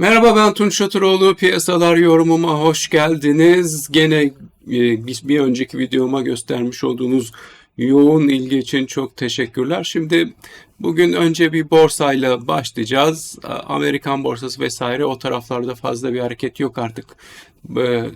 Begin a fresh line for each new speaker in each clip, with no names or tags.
Merhaba ben Tunç Şatıroğlu. Piyasalar yorumuma hoş geldiniz. Gene e, bir önceki videoma göstermiş olduğunuz yoğun ilgi için çok teşekkürler. Şimdi bugün önce bir borsayla başlayacağız. Amerikan borsası vesaire o taraflarda fazla bir hareket yok artık.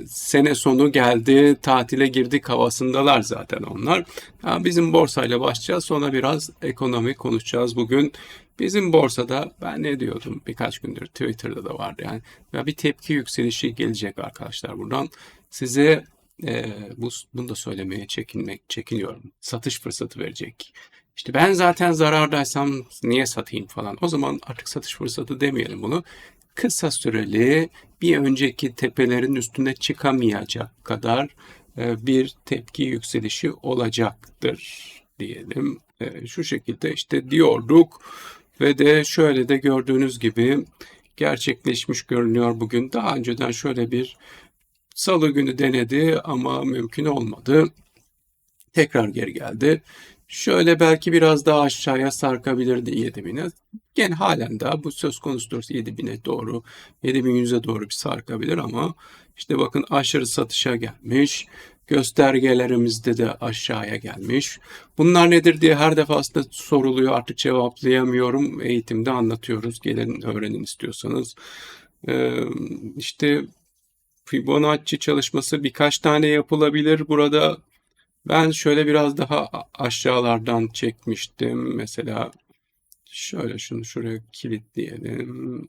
Sene sonu geldi, tatile girdik havasındalar zaten onlar. Bizim borsayla başlayacağız. Sonra biraz ekonomi konuşacağız bugün. Bizim borsada ben ne diyordum birkaç gündür Twitter'da da vardı yani ya bir tepki yükselişi gelecek arkadaşlar buradan size e, bu bunu da söylemeye çekinmek çekiniyorum satış fırsatı verecek. İşte ben zaten zarardaysam niye satayım falan. O zaman artık satış fırsatı demeyelim bunu. Kısa süreli bir önceki tepelerin üstüne çıkamayacak kadar e, bir tepki yükselişi olacaktır diyelim. E, Şu şekilde işte diyorduk ve de şöyle de gördüğünüz gibi gerçekleşmiş görünüyor bugün. Daha önceden şöyle bir salı günü denedi ama mümkün olmadı. Tekrar geri geldi. Şöyle belki biraz daha aşağıya sarkabilirdi 7000'e. Gene halen daha bu söz konusudur 7000'e doğru, 7100'e doğru bir sarkabilir ama işte bakın aşırı satışa gelmiş. Göstergelerimizde de aşağıya gelmiş. Bunlar nedir diye her defasında soruluyor. Artık cevaplayamıyorum. Eğitimde anlatıyoruz. Gelin öğrenin istiyorsanız. Ee, işte Fibonacci çalışması birkaç tane yapılabilir. Burada ben şöyle biraz daha aşağılardan çekmiştim. Mesela şöyle şunu şuraya kilitleyelim.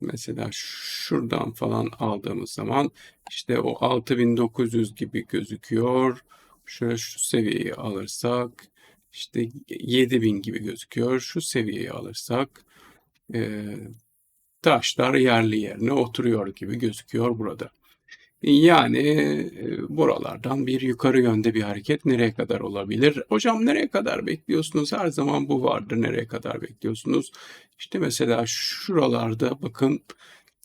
Mesela şuradan falan aldığımız zaman işte o 6900 gibi gözüküyor. Şöyle şu seviyeyi alırsak işte 7000 gibi gözüküyor. Şu seviyeyi alırsak e, taşlar yerli yerine oturuyor gibi gözüküyor burada. Yani e, buralardan bir yukarı yönde bir hareket nereye kadar olabilir? Hocam nereye kadar bekliyorsunuz? Her zaman bu vardır. Nereye kadar bekliyorsunuz? İşte mesela şuralarda bakın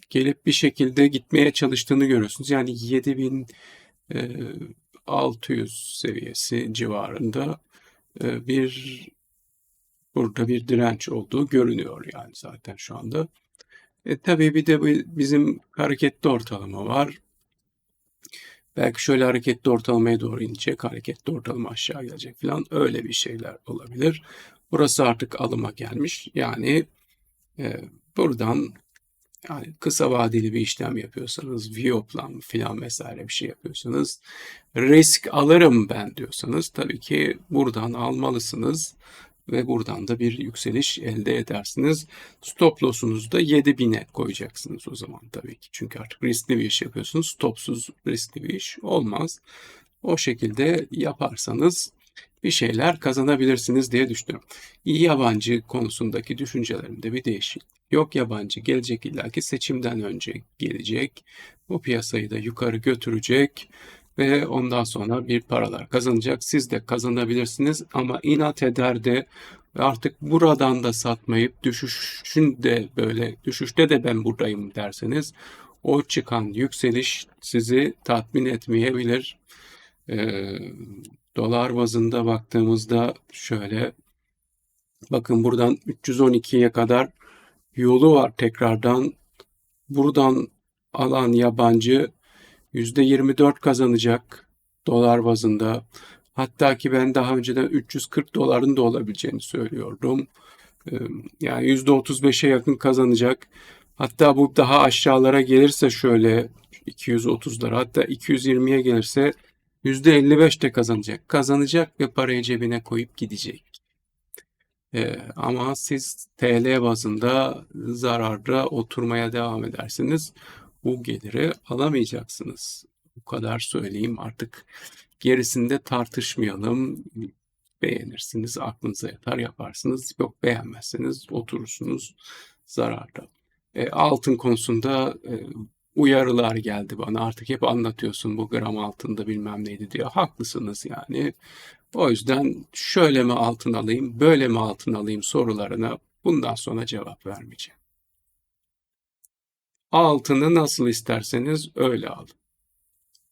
gelip bir şekilde gitmeye çalıştığını görüyorsunuz. Yani 7600 seviyesi civarında e, bir burada bir direnç olduğu görünüyor yani zaten şu anda. E, tabii bir de bizim hareketli ortalama var. Belki şöyle hareketli ortalamaya doğru inecek, hareketli ortalama aşağı gelecek falan öyle bir şeyler olabilir. Burası artık alıma gelmiş. Yani e, buradan yani kısa vadeli bir işlem yapıyorsanız, Vioplan filan vesaire bir şey yapıyorsanız, risk alırım ben diyorsanız tabii ki buradan almalısınız ve buradan da bir yükseliş elde edersiniz. Stop loss'unuzu da 7000'e koyacaksınız o zaman tabii ki. Çünkü artık riskli bir iş yapıyorsunuz. Stopsuz riskli bir iş olmaz. O şekilde yaparsanız bir şeyler kazanabilirsiniz diye düşünüyorum. Yabancı konusundaki düşüncelerimde bir değişiklik yok. Yabancı gelecek illaki seçimden önce gelecek. Bu piyasayı da yukarı götürecek ve ondan sonra bir paralar kazanacak. Siz de kazanabilirsiniz ama inat eder de artık buradan da satmayıp düşüşün de böyle düşüşte de ben buradayım derseniz o çıkan yükseliş sizi tatmin etmeyebilir. Ee, dolar bazında baktığımızda şöyle bakın buradan 312'ye kadar yolu var tekrardan. Buradan alan yabancı %24 kazanacak dolar bazında. Hatta ki ben daha önceden 340 doların da olabileceğini söylüyordum. Yani %35'e yakın kazanacak. Hatta bu daha aşağılara gelirse şöyle 230'lara hatta 220'ye gelirse %55 de kazanacak. Kazanacak ve parayı cebine koyup gidecek. Ee, ama siz TL bazında zararda oturmaya devam edersiniz. Bu geliri alamayacaksınız. Bu kadar söyleyeyim artık gerisinde tartışmayalım. Beğenirsiniz, aklınıza yatar yaparsınız. Yok beğenmezseniz oturursunuz zararda. E, altın konusunda e, uyarılar geldi bana. Artık hep anlatıyorsun bu gram altında bilmem neydi diye. Haklısınız yani. O yüzden şöyle mi altın alayım, böyle mi altın alayım sorularına bundan sonra cevap vermeyeceğim. Altını nasıl isterseniz öyle alın.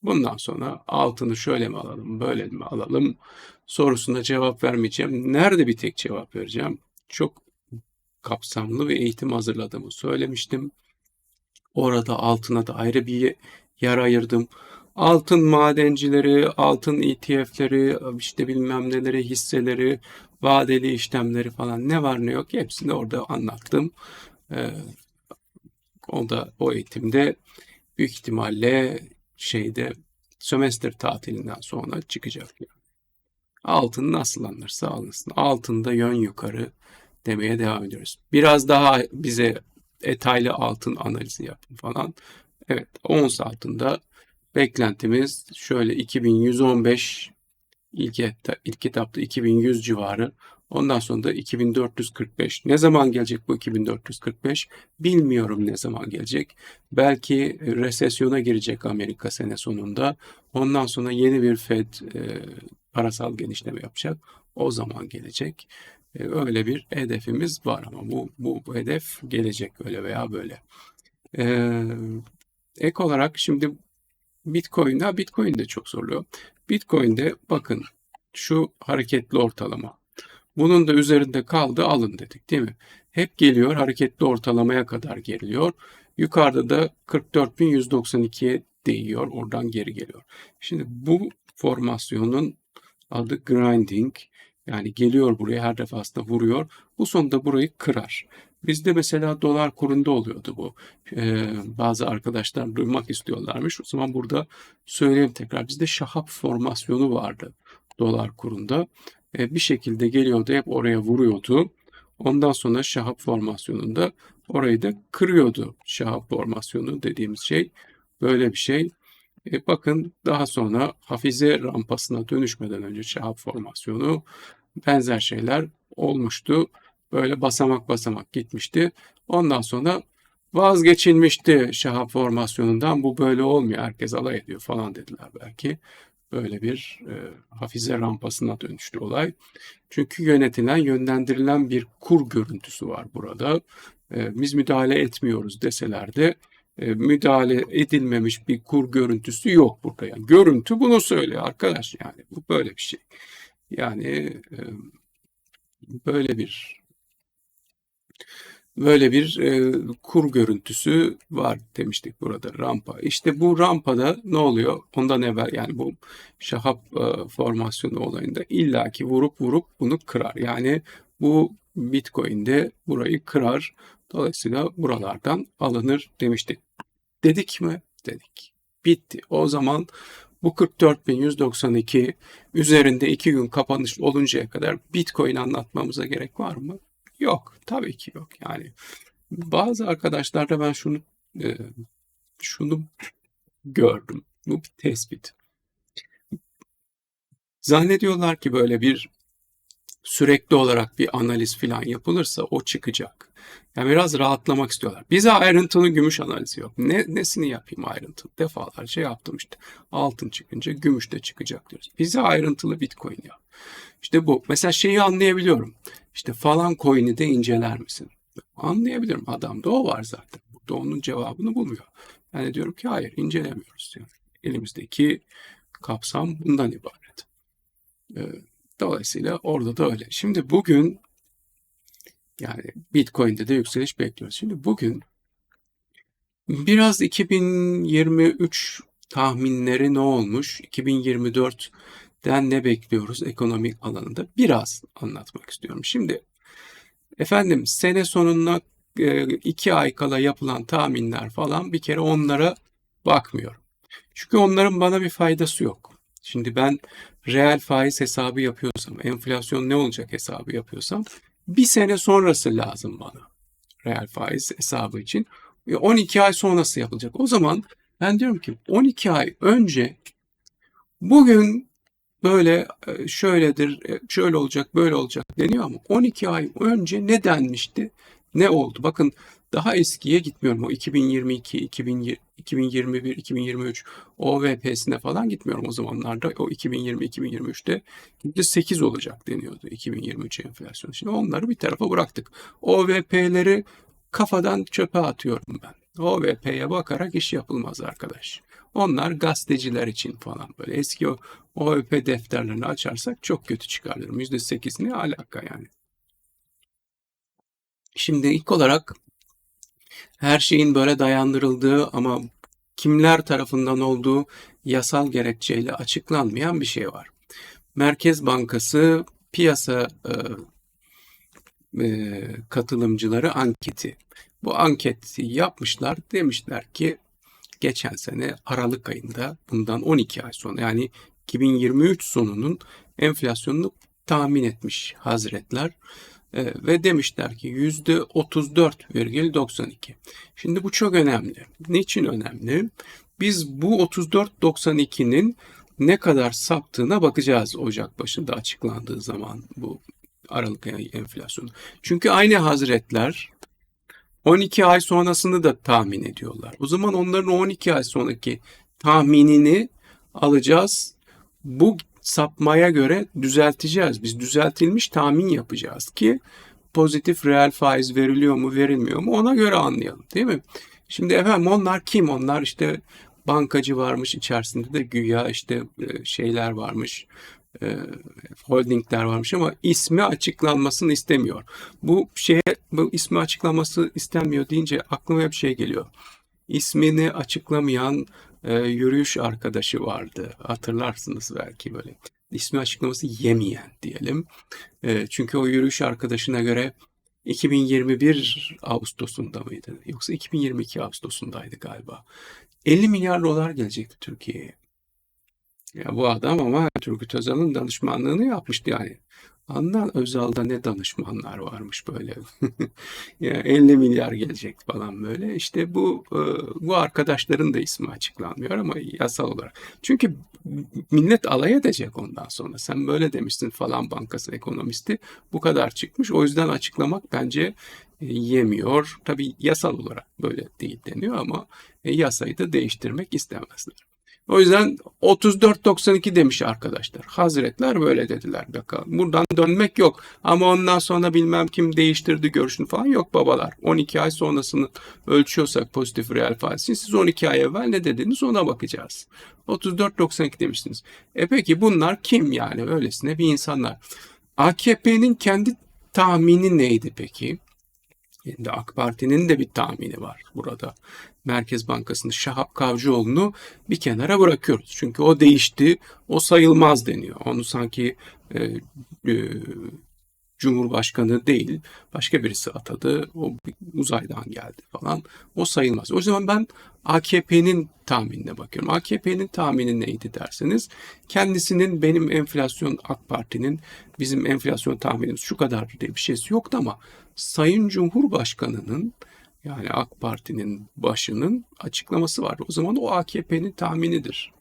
Bundan sonra altını şöyle mi alalım, böyle mi alalım sorusuna cevap vermeyeceğim. Nerede bir tek cevap vereceğim? Çok kapsamlı bir eğitim hazırladığımı söylemiştim. orada altına da ayrı bir yer ayırdım. Altın madencileri, altın ETF'leri, işte bilmem neleri, hisseleri, vadeli işlemleri falan ne var ne yok hepsini orada anlattım. Ee, o da o eğitimde büyük ihtimalle şeyde sömestr tatilinden sonra çıkacak. Altın nasıl alınırsa alınsın. Altında yön yukarı demeye devam ediyoruz. Biraz daha bize detaylı altın analizi yapın falan. Evet ons altında beklentimiz şöyle 2115 ilk, etap, ilk etapta 2100 civarı. Ondan sonra da 2445. Ne zaman gelecek bu 2445? Bilmiyorum ne zaman gelecek. Belki resesyona girecek Amerika sene sonunda. Ondan sonra yeni bir Fed e, parasal genişleme yapacak. O zaman gelecek. E, öyle bir hedefimiz var ama bu, bu, bu hedef gelecek öyle veya böyle. E, ek olarak şimdi Bitcoin'de, Bitcoin de çok zorluyor. Bitcoin'de bakın şu hareketli ortalama. Bunun da üzerinde kaldı alın dedik değil mi? Hep geliyor hareketli ortalamaya kadar geliyor. Yukarıda da 44.192'ye değiyor. Oradan geri geliyor. Şimdi bu formasyonun adı grinding. Yani geliyor buraya her defasında vuruyor. Bu sonunda burayı kırar. Bizde mesela dolar kurunda oluyordu bu. Ee, bazı arkadaşlar duymak istiyorlarmış. O zaman burada söyleyeyim tekrar. Bizde şahap formasyonu vardı dolar kurunda. Ee, bir şekilde geliyordu hep oraya vuruyordu. Ondan sonra şahap formasyonunda orayı da kırıyordu. Şahap formasyonu dediğimiz şey böyle bir şey. E bakın daha sonra hafize rampasına dönüşmeden önce şahap formasyonu benzer şeyler olmuştu. Böyle basamak basamak gitmişti. Ondan sonra vazgeçilmişti şahap formasyonundan. Bu böyle olmuyor. Herkes alay ediyor falan dediler belki. Böyle bir e, hafize rampasına dönüştü olay. Çünkü yönetilen, yönlendirilen bir kur görüntüsü var burada. E, biz müdahale etmiyoruz deseler de e, müdahale edilmemiş bir kur görüntüsü yok burada. Yani görüntü bunu söylüyor arkadaş yani bu böyle bir şey. Yani e, böyle bir böyle bir e, kur görüntüsü var demiştik burada rampa. İşte bu rampada ne oluyor? Ondan evvel yani bu şahap e, formasyonu olayında illaki vurup vurup bunu kırar. Yani bu Bitcoin'de burayı kırar. Dolayısıyla buralardan alınır demiştik. Dedik mi? Dedik. Bitti. O zaman bu 44.192 üzerinde iki gün kapanış oluncaya kadar Bitcoin anlatmamıza gerek var mı? Yok. Tabii ki yok. Yani bazı arkadaşlarda ben şunu e, şunu gördüm. Bu bir tespit. Zannediyorlar ki böyle bir sürekli olarak bir analiz falan yapılırsa o çıkacak. Yani biraz rahatlamak istiyorlar. Bize ayrıntılı gümüş analizi yok. Ne, nesini yapayım ayrıntılı? Defalarca yaptım işte. Altın çıkınca gümüş de çıkacak diyoruz. Bize ayrıntılı bitcoin ya. İşte bu. Mesela şeyi anlayabiliyorum. İşte falan coin'i de inceler misin? Anlayabilirim. Adamda o var zaten. Burada onun cevabını bulmuyor. De diyorum ki hayır incelemiyoruz. Yani elimizdeki kapsam bundan ibaret. Ee, dolayısıyla orada da öyle. Şimdi bugün yani Bitcoin'de de yükseliş bekliyoruz. Şimdi bugün biraz 2023 tahminleri ne olmuş? 2024'den ne bekliyoruz ekonomik alanında? Biraz anlatmak istiyorum. Şimdi efendim sene sonuna e, iki ay kala yapılan tahminler falan bir kere onlara bakmıyorum. Çünkü onların bana bir faydası yok. Şimdi ben reel faiz hesabı yapıyorsam, enflasyon ne olacak hesabı yapıyorsam bir sene sonrası lazım bana reel faiz hesabı için. 12 ay sonrası yapılacak. O zaman ben diyorum ki 12 ay önce bugün böyle e, şöyledir, e, şöyle olacak, böyle olacak deniyor ama 12 ay önce ne denmişti? Ne oldu? Bakın daha eskiye gitmiyorum. O 2022, 2020, 2021, 2023 OVP'sine falan gitmiyorum o zamanlarda. O 2020, 2023'te %8 olacak deniyordu 2023 enflasyon. Şimdi onları bir tarafa bıraktık. OVP'leri kafadan çöpe atıyorum ben. OVP'ye bakarak iş yapılmaz arkadaş. Onlar gazeteciler için falan böyle. Eski OVP defterlerini açarsak çok kötü çıkarırım. %8 ne alaka yani. Şimdi ilk olarak her şeyin böyle dayandırıldığı ama kimler tarafından olduğu yasal gerekçeyle açıklanmayan bir şey var. Merkez Bankası piyasa e, e, katılımcıları anketi. Bu anketi yapmışlar. Demişler ki geçen sene Aralık ayında bundan 12 ay sonra yani 2023 sonunun enflasyonunu tahmin etmiş Hazretler. E, ve demişler ki %34,92. Şimdi bu çok önemli. Niçin önemli? Biz bu 34.92'nin ne kadar saptığına bakacağız Ocak başında açıklandığı zaman bu Aralık ayı enflasyonu. Çünkü aynı hazretler 12 ay sonrasını da tahmin ediyorlar. O zaman onların 12 ay sonraki tahminini alacağız. Bu sapmaya göre düzelteceğiz. Biz düzeltilmiş tahmin yapacağız ki pozitif reel faiz veriliyor mu verilmiyor mu ona göre anlayalım değil mi? Şimdi efendim onlar kim? Onlar işte bankacı varmış içerisinde de güya işte e, şeyler varmış e, holdingler varmış ama ismi açıklanmasını istemiyor. Bu şeye bu ismi açıklanması istenmiyor deyince aklıma bir şey geliyor. İsmini açıklamayan e, yürüyüş arkadaşı vardı. Hatırlarsınız belki böyle. İsmi açıklaması yemeyen diyelim. E, çünkü o yürüyüş arkadaşına göre 2021 Ağustos'unda mıydı? Yoksa 2022 Ağustos'undaydı galiba. 50 milyar dolar gelecekti Türkiye'ye. Ya bu adam ama Turgut Özal'ın danışmanlığını yapmıştı yani. Adnan Özal'da ne danışmanlar varmış böyle. ya 50 milyar gelecek falan böyle. İşte bu e, bu arkadaşların da ismi açıklanmıyor ama yasal olarak. Çünkü millet alay edecek ondan sonra. Sen böyle demişsin falan bankası ekonomisti. Bu kadar çıkmış. O yüzden açıklamak bence e, yemiyor. Tabii yasal olarak böyle değil deniyor ama e, yasayı da değiştirmek istemezler. O yüzden 34.92 demiş arkadaşlar. Hazretler böyle dediler bakalım. Buradan dönmek yok. Ama ondan sonra bilmem kim değiştirdi görüşünü falan yok babalar. 12 ay sonrasını ölçüyorsak pozitif reel faizini siz 12 ay evvel ne dediniz ona bakacağız. 34.92 demiştiniz. E peki bunlar kim yani öylesine bir insanlar. AKP'nin kendi tahmini neydi peki? Şimdi AK Parti'nin de bir tahmini var burada. Merkez Bankası'nın Şahap Kavcıoğlu'nu bir kenara bırakıyoruz. Çünkü o değişti, o sayılmaz deniyor. Onu sanki e, e, Cumhurbaşkanı değil, başka birisi atadı. O uzaydan geldi falan. O sayılmaz. O zaman ben AKP'nin tahminine bakıyorum. AKP'nin tahmini neydi derseniz, kendisinin benim enflasyon AK Parti'nin bizim enflasyon tahminimiz şu kadar diye bir şeysi yoktu ama Sayın Cumhurbaşkanı'nın yani AK Parti'nin başının açıklaması var. O zaman o AKP'nin tahminidir.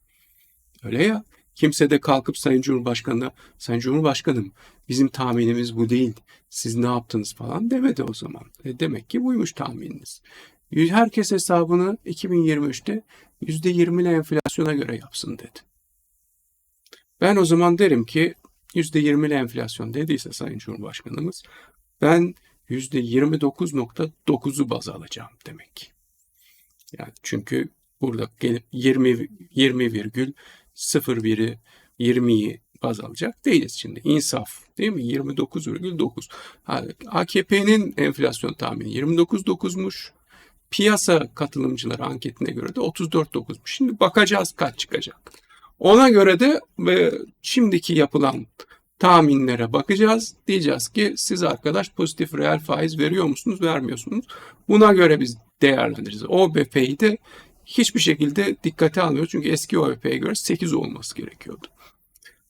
Öyle ya. Kimse de kalkıp Sayın Cumhurbaşkanı'na Sayın Cumhurbaşkanım bizim tahminimiz bu değil. Siz ne yaptınız falan demedi o zaman. E demek ki buymuş tahmininiz. Herkes hesabını 2023'te %20 ile enflasyona göre yapsın dedi. Ben o zaman derim ki %20 ile enflasyon dediyse Sayın Cumhurbaşkanımız ben %29.9'u baz alacağım demek. Yani çünkü burada gelip 20 20 virgül 01'i 20'yi baz alacak değiliz şimdi. İnsaf değil mi? 29,9. AKP'nin enflasyon tahmini 29,9'muş. Piyasa katılımcıları anketine göre de 34,9'muş. Şimdi bakacağız kaç çıkacak. Ona göre de e, şimdiki yapılan tahminlere bakacağız. Diyeceğiz ki siz arkadaş pozitif reel faiz veriyor musunuz, vermiyorsunuz? Buna göre biz değerlendireceğiz. OBP'yi de hiçbir şekilde dikkate almıyoruz. Çünkü eski OBP'ye göre 8 olması gerekiyordu.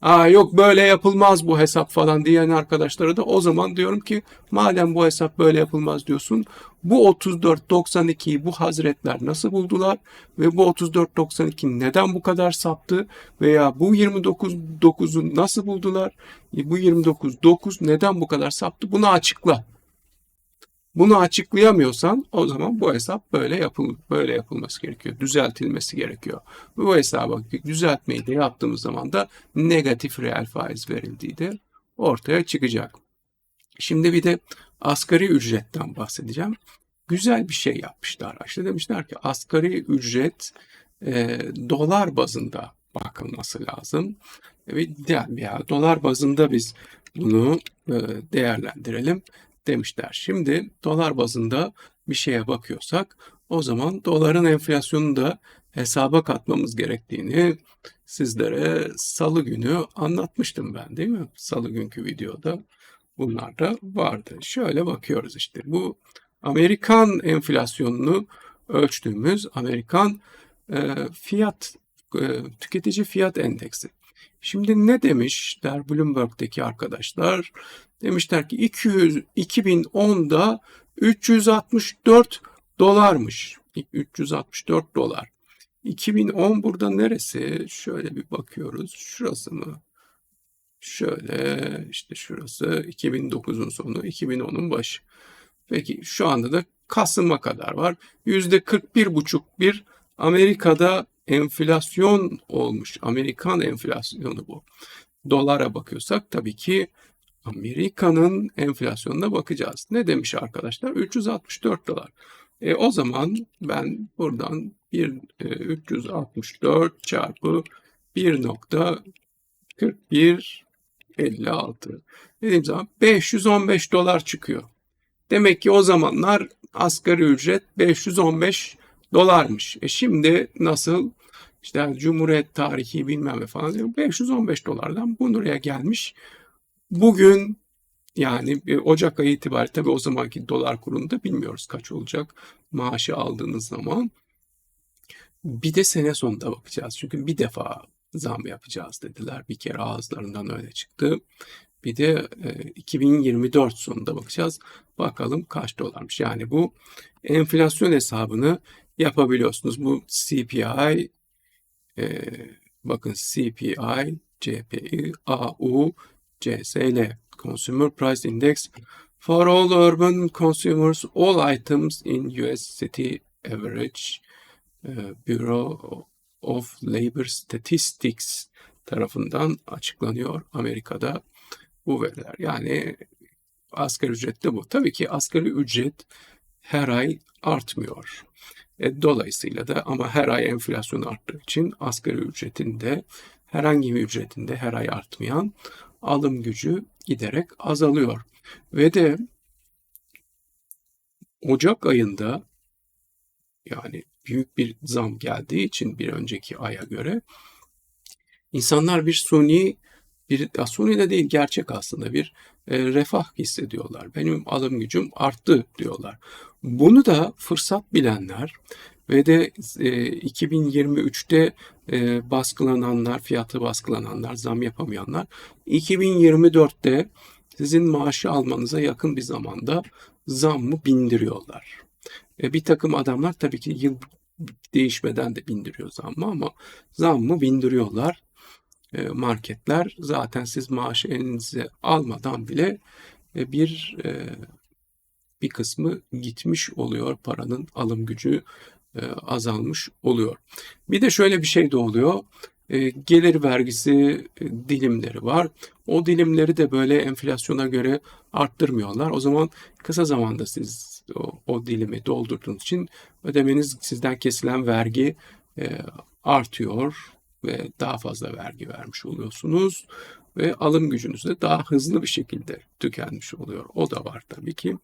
Aa yok böyle yapılmaz bu hesap falan diyen arkadaşlara da o zaman diyorum ki madem bu hesap böyle yapılmaz diyorsun bu 34.92'yi bu hazretler nasıl buldular ve bu 34.92 neden bu kadar saptı veya bu 29.9'u nasıl buldular bu 29.9 neden bu kadar saptı bunu açıkla. Bunu açıklayamıyorsan o zaman bu hesap böyle yapıl böyle yapılması gerekiyor. Düzeltilmesi gerekiyor. Bu hesaba düzeltmeyi de yaptığımız zaman da negatif reel faiz verildiği de ortaya çıkacak. Şimdi bir de asgari ücretten bahsedeceğim. Güzel bir şey yapmışlar. İşte demişler ki asgari ücret e, dolar bazında bakılması lazım. Ve ya, dolar bazında biz bunu e, değerlendirelim. Demişler. Şimdi dolar bazında bir şeye bakıyorsak o zaman doların enflasyonunu da hesaba katmamız gerektiğini sizlere salı günü anlatmıştım ben değil mi? Salı günkü videoda bunlar da vardı. Şöyle bakıyoruz işte bu Amerikan enflasyonunu ölçtüğümüz Amerikan e, fiyat e, tüketici fiyat endeksi. Şimdi ne demişler Bloomberg'deki arkadaşlar? Demişler ki 200 2010'da 364 dolarmış. 364 dolar. 2010 burada neresi? Şöyle bir bakıyoruz. Şurası mı? Şöyle işte şurası 2009'un sonu, 2010'un başı. Peki şu anda da Kasım'a kadar var. %41,5 bir Amerika'da enflasyon olmuş. Amerikan enflasyonu bu. Dolara bakıyorsak tabii ki Amerika'nın enflasyonuna bakacağız. Ne demiş arkadaşlar? 364 dolar. E, o zaman ben buradan bir e, 364 çarpı 1.4156 dediğim zaman 515 dolar çıkıyor. Demek ki o zamanlar asgari ücret 515 dolarmış. E şimdi nasıl? İşte Cumhuriyet tarihi bilmem ne falan diyor. 515 dolardan bu buraya gelmiş. Bugün yani Ocak ayı itibariyle tabii o zamanki dolar kurunu da bilmiyoruz kaç olacak maaşı aldığınız zaman. Bir de sene sonunda bakacağız. Çünkü bir defa zam yapacağız dediler. Bir kere ağızlarından öyle çıktı. Bir de e, 2024 sonunda bakacağız. Bakalım kaç dolarmış. Yani bu enflasyon hesabını yapabiliyorsunuz. Bu CPI e, bakın CPI, CPI, AU, CSL Consumer Price Index for all urban consumers, all items in US city average Bureau of Labor Statistics tarafından açıklanıyor Amerika'da bu veriler. Yani asgari ücret de bu. Tabii ki asgari ücret her ay artmıyor. E, dolayısıyla da ama her ay enflasyon arttığı için asgari ücretin de herhangi bir ücretinde her ay artmayan alım gücü giderek azalıyor. Ve de Ocak ayında yani büyük bir zam geldiği için bir önceki aya göre insanlar bir suni bir suni de değil gerçek aslında bir e, refah hissediyorlar. Benim alım gücüm arttı diyorlar. Bunu da fırsat bilenler ve de e, 2023'te e, baskılananlar, fiyatı baskılananlar, zam yapamayanlar 2024'te sizin maaşı almanıza yakın bir zamanda zam mı bindiriyorlar. E, bir takım adamlar tabii ki yıl değişmeden de bindiriyor zammı ama zammı bindiriyorlar. E, marketler zaten siz maaşı elinize almadan bile e, bir e, bir kısmı gitmiş oluyor paranın alım gücü azalmış oluyor. Bir de şöyle bir şey de oluyor. E, gelir vergisi e, dilimleri var. O dilimleri de böyle enflasyona göre arttırmıyorlar. O zaman kısa zamanda siz o, o dilimi doldurduğunuz için ödemeniz sizden kesilen vergi artıyor ve daha fazla vergi vermiş oluyorsunuz ve alım gücünüz de daha hızlı bir şekilde tükenmiş oluyor. O da var tabii ki.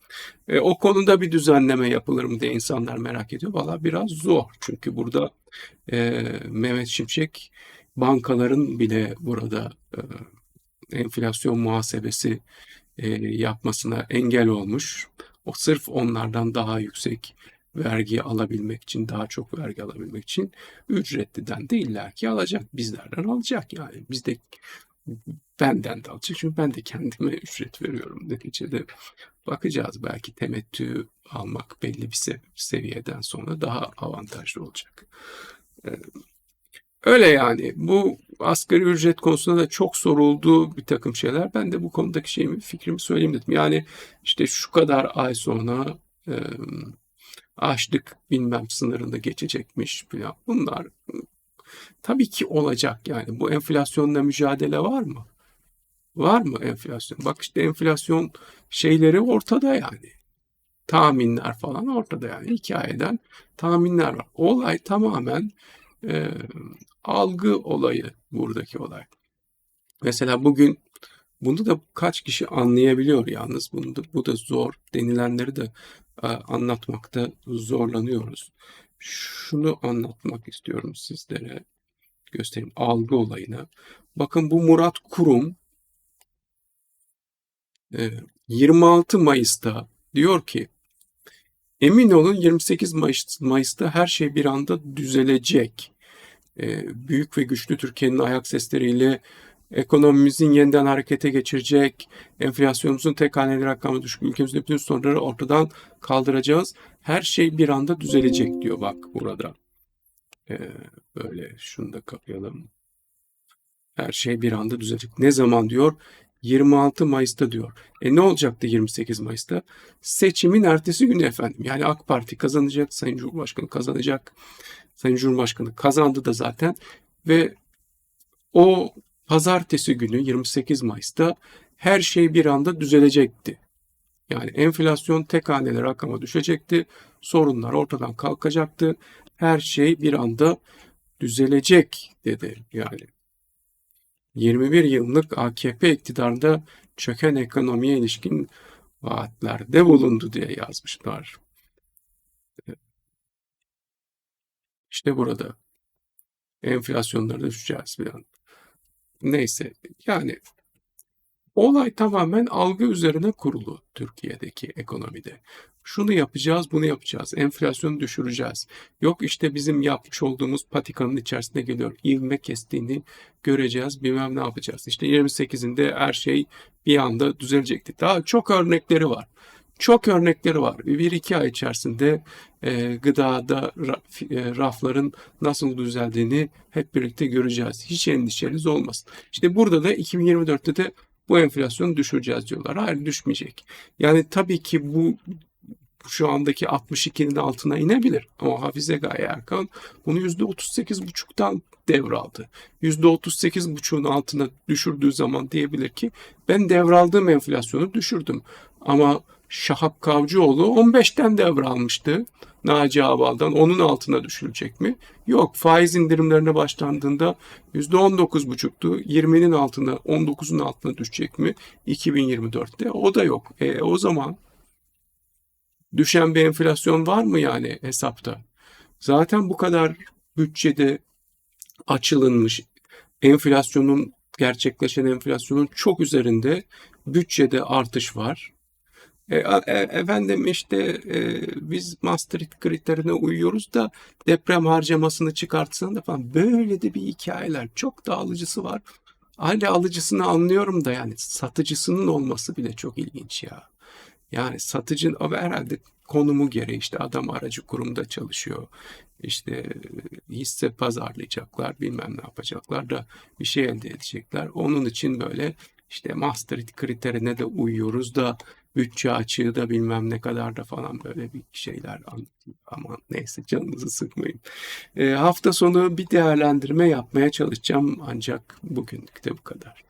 E, o konuda bir düzenleme yapılır mı diye insanlar merak ediyor. Valla biraz zor. Çünkü burada e, Mehmet Şimşek bankaların bile burada e, enflasyon muhasebesi e, yapmasına engel olmuş. O sırf onlardan daha yüksek vergi alabilmek için, daha çok vergi alabilmek için ücretliden de ki alacak. Bizlerden alacak yani. Biz de benden de alacak. Çünkü ben de kendime ücret veriyorum. Neticede bakacağız belki temettü almak belli bir seviyeden sonra daha avantajlı olacak. Ee, öyle yani bu asgari ücret konusunda da çok soruldu bir takım şeyler. Ben de bu konudaki şeyimi fikrimi söyleyeyim dedim. Yani işte şu kadar ay sonra e, açlık bilmem sınırında geçecekmiş falan. Bunlar tabii ki olacak yani. Bu enflasyonla mücadele var mı? Var mı enflasyon? Bak işte enflasyon şeyleri ortada yani. Tahminler falan ortada yani. Hikayeden tahminler var. Olay tamamen e, algı olayı buradaki olay. Mesela bugün Bunu da kaç kişi anlayabiliyor yalnız. Bunu da, bu da zor. Denilenleri de e, anlatmakta zorlanıyoruz. Şunu anlatmak istiyorum sizlere. Göstereyim algı olayına. Bakın bu Murat Kurum e, 26 Mayıs'ta diyor ki emin olun 28 Mayıs, Mayıs'ta her şey bir anda düzelecek. E, büyük ve güçlü Türkiye'nin ayak sesleriyle ekonomimizin yeniden harekete geçirecek, enflasyonumuzun tek haneli rakamı düşük, ülkemizde bütün sorunları ortadan kaldıracağız. Her şey bir anda düzelecek diyor bak burada. Ee, böyle şunu da kapayalım. Her şey bir anda düzelecek. Ne zaman diyor? 26 Mayıs'ta diyor. E ne olacaktı 28 Mayıs'ta? Seçimin ertesi günü efendim. Yani AK Parti kazanacak, Sayın Cumhurbaşkanı kazanacak. Sayın Cumhurbaşkanı kazandı da zaten ve o pazartesi günü 28 Mayıs'ta her şey bir anda düzelecekti. Yani enflasyon tek haneli rakama düşecekti. Sorunlar ortadan kalkacaktı. Her şey bir anda düzelecek dedi yani. 21 yıllık AKP iktidarında çöken ekonomiye ilişkin vaatlerde bulundu diye yazmışlar. İşte burada enflasyonları düşeceğiz bir an. Neyse yani olay tamamen algı üzerine kurulu Türkiye'deki ekonomide. Şunu yapacağız, bunu yapacağız. Enflasyonu düşüreceğiz. Yok işte bizim yapmış olduğumuz patikanın içerisine geliyor. İvme kestiğini göreceğiz. Bilmem ne yapacağız. İşte 28'inde her şey bir anda düzelecekti. Daha çok örnekleri var. Çok örnekleri var. Bir iki ay içerisinde e, gıdada e, rafların nasıl düzeldiğini hep birlikte göreceğiz. Hiç endişeniz olmasın. İşte burada da 2024'te de bu enflasyonu düşüreceğiz diyorlar. Hayır düşmeyecek. Yani tabii ki bu şu andaki 62'nin altına inebilir. Ama Hafize Gaye Erkan bunu %38,5'tan devraldı. %38,5'un altına düşürdüğü zaman diyebilir ki ben devraldığım enflasyonu düşürdüm. Ama Şahap Kavcıoğlu 15'ten devralmıştı. Naci Abal'dan onun altına düşülecek mi? Yok faiz indirimlerine başlandığında %19,5'tu. 20'nin altına 19'un altına düşecek mi? 2024'te o da yok. E, o zaman düşen bir enflasyon var mı yani hesapta? Zaten bu kadar bütçede açılınmış enflasyonun gerçekleşen enflasyonun çok üzerinde bütçede artış var. E, e, efendim işte e, biz Maastricht kriterine uyuyoruz da deprem harcamasını çıkartsan da falan böyle de bir hikayeler çok da alıcısı var. Hala alıcısını anlıyorum da yani satıcısının olması bile çok ilginç ya. Yani satıcın herhalde konumu gereği işte adam aracı kurumda çalışıyor. İşte hisse pazarlayacaklar bilmem ne yapacaklar da bir şey elde edecekler. Onun için böyle işte Maastricht kriterine de uyuyoruz da bütçe açığı da bilmem ne kadar da falan böyle bir şeyler Aman neyse canınızı sıkmayın. E, hafta sonu bir değerlendirme yapmaya çalışacağım ancak bugünlük de bu kadar.